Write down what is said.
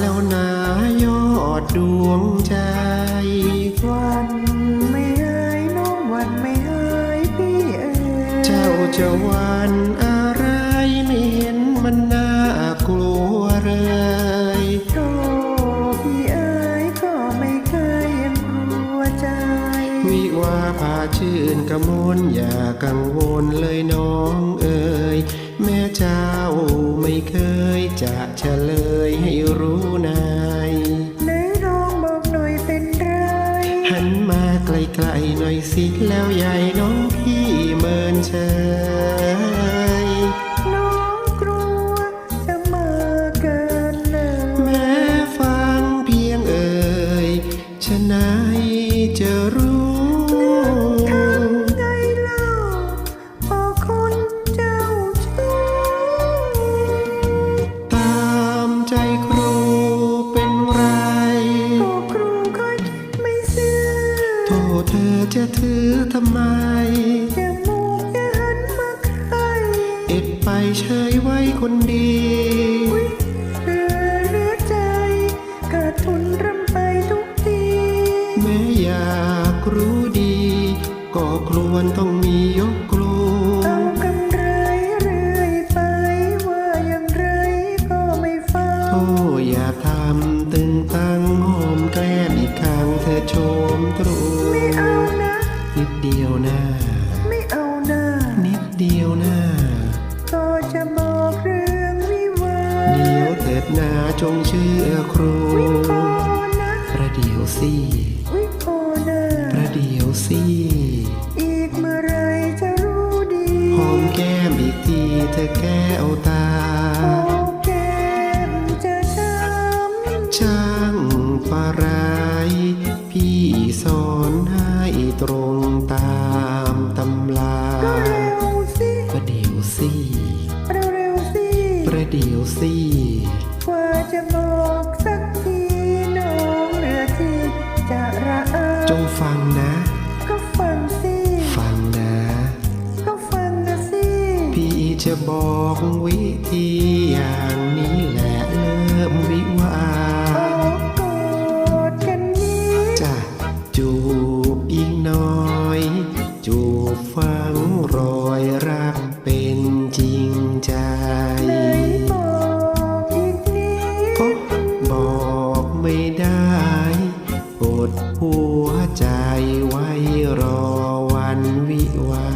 แล้วนายอดดวงใจ วันไม่หายน้องวันไม่หายพี่เอ๋เจ้าจะวันอะไรไม่เห็นมันน่ากลัวเลยโตพี่เอ๋ยก็ไม่เคยยังกลัวใจ วิวาพาชื่นกระมวลอย่ากังวลเลยน้องเอ๋ย แม่เจ้าไม่เคยจะเฉลยให้รู้นายไหนลองบอกหน่อยเป็นไร หันมาไกลๆหน่อยสิแล้วใหญ่น้องพี่เมินเฉย โทษเธอจะถือทำไมจมูกจะหันมาใครเอ็ดไปเฉยไว้คนดีอุ๊ยเหลือเหลือใจขาดทุนรำไปทุกที แม้อยากรู้ดี ก็ครวนต้องมียกครูเอากำไรเรื่อยไป ว่าอย่างไรก็ไม่ฟังโอ้อย่าทำตึงตังหอมแก้มอีกครั้งเธอโช มตรูไม่เอานะนิดเดียวนะไม่เอานะนิดเดียวนะก็จะบอกเรื่องวิวาเดี๋ยวเถิดนาจงเชื่อครูวิโอนะประเดี๋ยวสิวิโอนะประเดี๋ยวสิอีกเมื่อไรจะรู้ดีหอมแก้มอีกทีเธอแก้วตาโอ้แก้มจะช้ำช่างปะไรา เดี๋ยวสิกว่าจะบอกสักทีน้องเหลือที่จะระอาจงฟังนะ ก็ฟังสิ ฟังนะ ก็ฟังนะสิ พี่จะบอกวิธีอย่างนี้แหละเริ่มวิวา why.